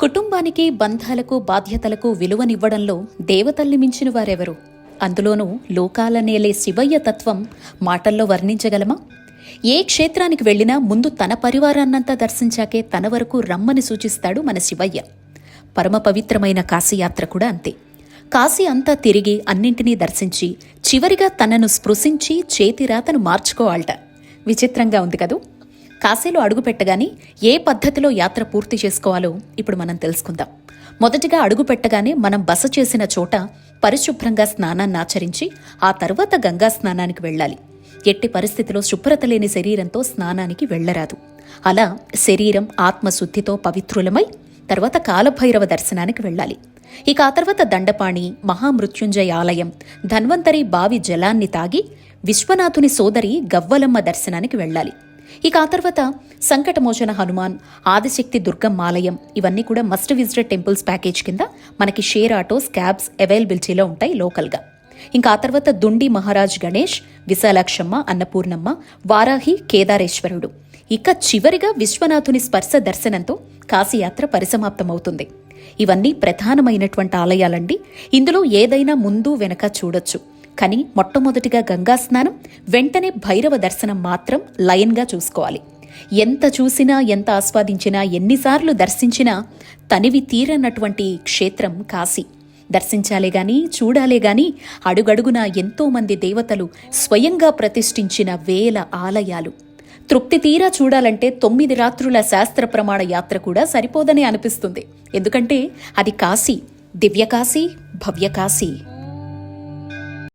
కుటుంబానికి బంధాలకు బాధ్యతలకు విలువనివ్వడంలో దేవతల్ని మించిన వారెవరు? అందులోనూ లోకాలనేలే శివయ్య తత్వం మాటల్లో వర్ణించగలమా? ఏ క్షేత్రానికి వెళ్ళినా ముందు తన పరివారాన్నంతా దర్శించాకే తన వరకు రమ్మని సూచిస్తాడు మన శివయ్య. పరమ పవిత్రమైన కాశీయాత్ర కూడా అంతే. కాశీ అంతా తిరిగి అన్నింటినీ దర్శించి చివరిగా తనను స్పృశించి చేతిరాతను మార్చుకోవాలట. విచిత్రంగా ఉంది కదూ? కాశీలో అడుగుపెట్టగానే ఏ పద్ధతిలో యాత్ర పూర్తి చేసుకోవాలో ఇప్పుడు మనం తెలుసుకుందాం. మొదటిగా అడుగు పెట్టగానే మనం బస చేసిన చోట పరిశుభ్రంగా స్నానాన్ని ఆచరించి ఆ తర్వాత గంగా స్నానానికి వెళ్ళాలి. ఎట్టి పరిస్థితిలో శుభ్రత లేని శరీరంతో స్నానానికి వెళ్ళరాదు. అలా శరీరం ఆత్మశుద్ధితో పవిత్రులమై తర్వాత కాలభైరవ దర్శనానికి వెళ్ళాలి. ఇక ఆ తర్వాత దండపాణి మహామృత్యుంజయ ఆలయం ధన్వంతరి బావి జలాన్ని తాగి విశ్వనాథుని సోదరి గవ్వలమ్మ దర్శనానికి వెళ్ళాలి. ఇక ఆ తర్వాత సంకటమోచన హనుమాన్ ఆదిశక్తి దుర్గం ఆలయం ఇవన్నీ కూడా మస్ట్ విజిటెడ్ టెంపుల్స్ ప్యాకేజ్ కింద మనకి షేర్ ఆటోస్ క్యాబ్స్ అవైలబిలిటీలో ఉంటాయి లోకల్గా ఇంకా ఆ తర్వాత దుండి మహారాజ్ గణేష్ విశాలాక్షమ్మ అన్నపూర్ణమ్మ వారాహి కేదారేశ్వరుడు. ఇక చివరిగా విశ్వనాథుని స్పర్శ దర్శనంతో కాశీయాత్ర పరిసమాప్తమవుతుంది. ఇవన్నీ ప్రధానమైనటువంటి ఆలయాలండి. ఇందులో ఏదైనా ముందు వెనక చూడొచ్చు. కానీ మొట్టమొదటిగా గంగా స్నానం వెంటనే భైరవ దర్శనం మాత్రం లయన్గా చూసుకోవాలి. ఎంత చూసినా ఎంత ఆస్వాదించినా ఎన్నిసార్లు దర్శించినా తనివి తీరనటువంటి క్షేత్రం కాశీ. దర్శించాలే గాని చూడాలే గాని అడుగడుగున ఎంతోమంది దేవతలు స్వయంగా ప్రతిష్ఠించిన వేల ఆలయాలు. తృప్తి తీరా చూడాలంటే తొమ్మిది రాత్రుల శాస్త్ర ప్రమాణ యాత్ర కూడా సరిపోదనే అనిపిస్తుంది. ఎందుకంటే అది కాశీ దివ్యకాశీ భవ్యకాశీ